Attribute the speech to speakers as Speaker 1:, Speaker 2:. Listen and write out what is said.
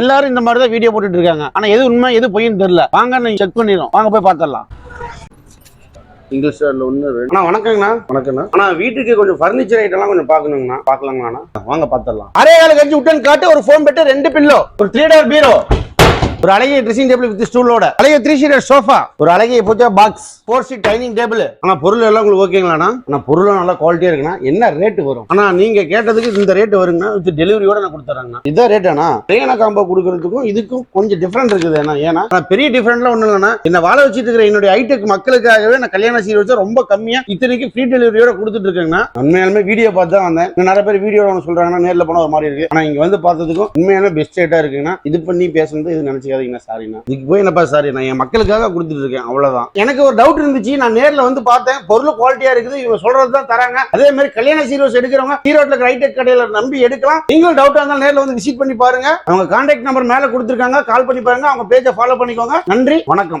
Speaker 1: எல்லாரும் இந்த மாதிரி தான் வீடியோ போட்டுட்டு இருக்காங்க. ஆனா எது உண்மை எது பொய்ன்னு தெரியல. வாங்க நீங்க செக் பண்ணிடும் வாங்க போய் பார்த்துடலாம் இங்கிலீஷ் ஸ்டார்ல ஒன்று அண்ணா வணக்கங்கண்ணா. வணக்கண்ணா அண்ணா வீட்டுக்கு கொஞ்சம் ஃபர்னிச்சர் ஐட்டம்லாம் கொஞ்சம் பார்க்கணுங்கண்ணா பார்க்கலாங்கண்ணா வாங்க பார்த்துடலாம் அரே கால கஞ்சி விட்டுன்னு காட்டு ஒரு ஃபோன் பெட்டு ரெண்டு பில்லோ ஒரு த்ரீ டோர் பீரோ ஒரு அழகிய ட்ரெஸ்ஸிங் டேபிள் வித் ஸ்டூலோட அழகிய த்ரீ சீட்டர் சோஃபா ஒரு அழகிய pooja box four seat dining table ஆனா பொருள் எல்லாம் உங்களுக்கு ஓகேங்களாண்ணா ஆனா பொருளும் நல்லா குவாலிட்டியா இருக்குண்ணா. என்ன ரேட்டு வரும்? ஆனா நீங்க கேட்டதுக்கு இந்த ரேட் வருங்கன்னா வித் டெலிவரியோட நான் கொடுத்துறேங்கண்ணா. இதான் ரேட்டாண்ணா ட்ரெயின காம்போ கொடுக்கறதுக்கும் இதுக்கும் கொஞ்சம் டிஃபரெண்ட் இருக்குது ஏன்னா ஏன்னா பெரிய டிஃபரெண்ட்லாம் ஒன்றும் இல்லைண்ணா. என்ன வாழ வச்சுட்டு இருக்கிற என்னுடைய ஹைடெக் மக்களுக்காகவே நான் கல்யாண சீர் வச்சு ரொம்ப கம்மியா இத்தனைக்கு ஃப்ரீ டெலிவரியோட கொடுத்துட்டு இருக்கேங்கண்ணா. உண்மையாலுமே வீடியோ பார்த்து தான் வந்தேன். நிறைய பேர் வீடியோ ஒன்று சொல்றாங்கன்னா நேரில் போனால் ஒரு மாதிரி இருக்கு. ஆனா இங்க வந்து பார்த்ததுக்கும் உண்மையான பெஸ்ட் ரேட்டா இருக்குங்கண்ணா. இது பண்ணி பேசுனது இது நினைச்சுக்காதீங்கண்ணா சாரிண்ணா இதுக்கு போய் என்னப்பா சாரி நான் என் மக்களுக்காக கொடுத்துட்டு இருக்கேன் அவ்வளவுதான். எனக்கு ஒரு டவுட் இருந்துச்சு நான் நேர்ல வந்து பார்த்தேன் பொருள் குவாலிட்டியா இருக்குது இவங்க சொல்றது தான் தராங்க. அதே மாதிரி கல்யாண சீரோஸ் எடுக்கிறவங்க ஈரோட்ல ரைடெக் கடையில நம்பி எடுக்கலாம். நீங்களும் டவுட்டா இருந்தாலும் நேர்ல வந்து விசிட் பண்ணி பாருங்க. அவங்க கான்டாக்ட் நம்பர் மேல கொடுத்துருக்காங்க கால் பண்ணி பாருங்க அவங்க பேஜை ஃபாலோ பண்ணிக்கோங்க. நன்றி வணக்கம்.